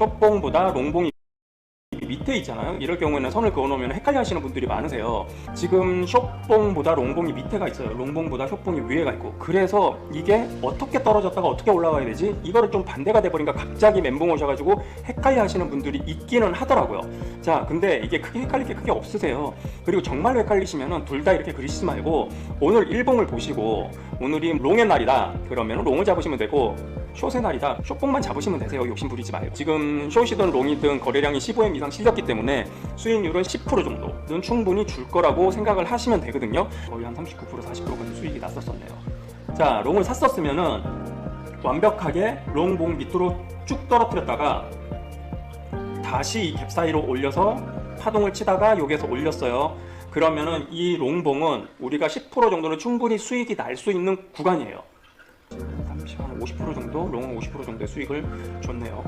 숏봉보다 롱봉이 밑에 있잖아요. 이럴 경우에는 선을 그어놓으면 헷갈려 하시는 분들이 많으세요. 지금 숏봉보다 롱봉이 밑에가 있어요. 롱봉보다 숏봉이 위에가 있고. 그래서 이게 어떻게 떨어졌다가 어떻게 올라가야 되지? 이거를 좀 반대가 돼버리니까 갑자기 멘붕 오셔가지고 헷갈려 하시는 분들이 있기는 하더라고요. 자, 근데 이게 크게 헷갈릴 게 크게 없으세요. 그리고 정말 헷갈리시면은 둘 다 이렇게 그리시지 말고 오늘 일봉을 보시고 오늘이 롱의 날이다. 그러면 롱을 잡으시면 되고 숏의 날이다. 숏봉만 잡으시면 되세요. 욕심 부리지 말고. 지금 숏이든 롱이든 거래량이 15M 이상 실렸기 때문에 수익률은 10% 정도는 충분히 줄 거라고 생각을 하시면 되거든요. 거의 한 39% 40%까지 수익이 났었었네요. 자, 롱을 샀었으면은 완벽하게 롱봉 밑으로 쭉 떨어뜨렸다가 다시 이 갭 사이로 올려서 파동을 치다가 여기에서 올렸어요. 그러면은 이 롱봉은 우리가 10% 정도는 충분히 수익이 날 수 있는 구간이에요. 30, 한50% 정도, 롱은 50% 정도의 수익을 줬네요.